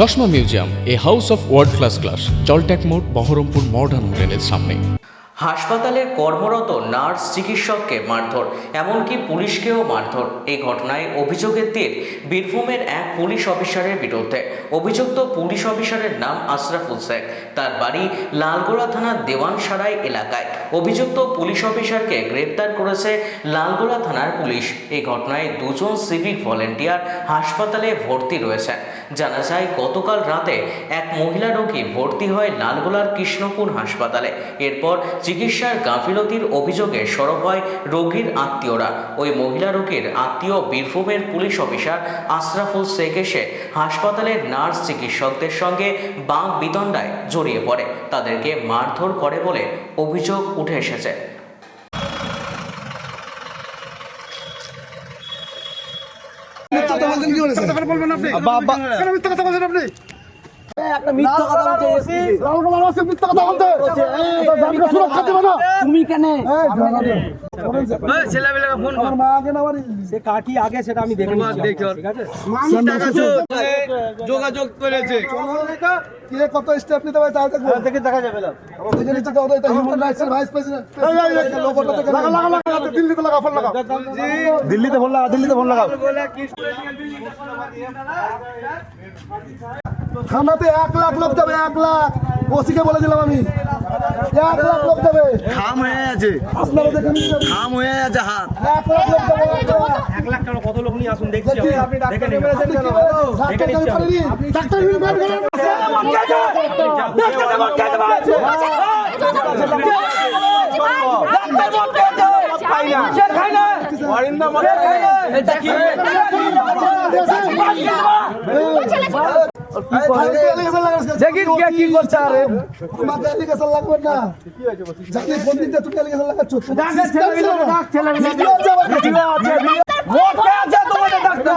চশমা museum, a house of world class class জলট্যাক মোড়, Berhampore modern হোটেলের সামনে। হাসপাতালে কর্মরত নার্স, চিকিৎসককে মারধর, এমনকি পুলিশকেও মারধর। এই ঘটনায় অভিযোগের তীর, বীরভূমের এক পুলিশ অফিসারের বিরুদ্ধে। অভিযুক্ত পুলিশ অফিসারের নাম আশরাফুল শেখ। তার বাড়ি লালগোলা থানার দেওয়ানসারাই এলাকায়। অভিযুক্ত পুলিশ অফিসারকে গ্রেপ্তার করেছে লালগোলা থানার পুলিশ। এই ঘটনায় দুজন সিভিক ভলেন্টিয়ার হাসপাতালে ভর্তি রয়েছেন জানা যায় গতকাল রাতে এক মহিলা রোগী ভর্তি হয় লালগোলার কৃষ্ণপুর হাসপাতালে। এরপর চিকিৎসার গাফিলতির অভিযোগে সরব হয় রোগীর আত্মীয়রা। ওই মহিলা রোগীর আত্মীয় বীরভূমের পুলিশ অফিসার আশরাফুল শেখ এসে হাসপাতালের নার্স চিকিৎসকদের সঙ্গে বাঁক বিতণ্ডায় জড়িয়ে পড়ে। তাদেরকে মারধর করে বলে অভিযোগ উঠে এসেছে। মিথ্যা কথা বলছেন কি বলেছেন? কথা আপনি? মিথ্যা কথা। তুমি কেন। সে কাটি আগে সেটা আমি দেখব ঠিক আছে যোগাযোগ করেছে। কে কত স্টেপ নিতে পারে। দেখা যাবে না। তো। দিল্লিতে লাগা, ফোন লাগা। দিল্লিতে ফোন লাগা দিল্লিতে ফোন লাগাও। থানাতে এক লাখ লোক যাবে এক লাখ। ওসিকে বলে দিলাম আমি। এক লাখ লোক যাবে। হয়ে আছে খাম হয়ে আছে হাত এক লাখ টাকা কত লোক নিয়ে আসুন দেখছি। দেখে কি কে করছে আরে লাগবে না। জানি ফোন দিতে তুমি লাগাচ্ছ। ডাক ছেলে ডাক ছেলে ভিডিও আমার কাছে। মোটে আছে তোমাদের ডাক্তার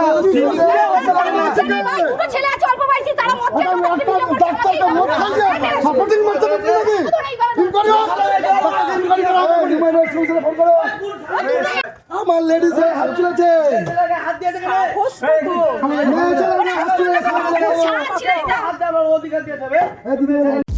দুটো ছেলে আছে অল্প বয়সী তারা মদ খেয়ে আমার তোমাকে একটা video করে ডাক্তারকে মদ খাইয়ে supporting মারতে পারবি নাকি? ফোন করো। ডাক্তারকে inquiry করো। Human rights commission এ ফোন করো। আমার লেডিস হাত তুলেছে মেয়ে ছেলে হাত তুলেছে ছেলে এটা এই দিদি।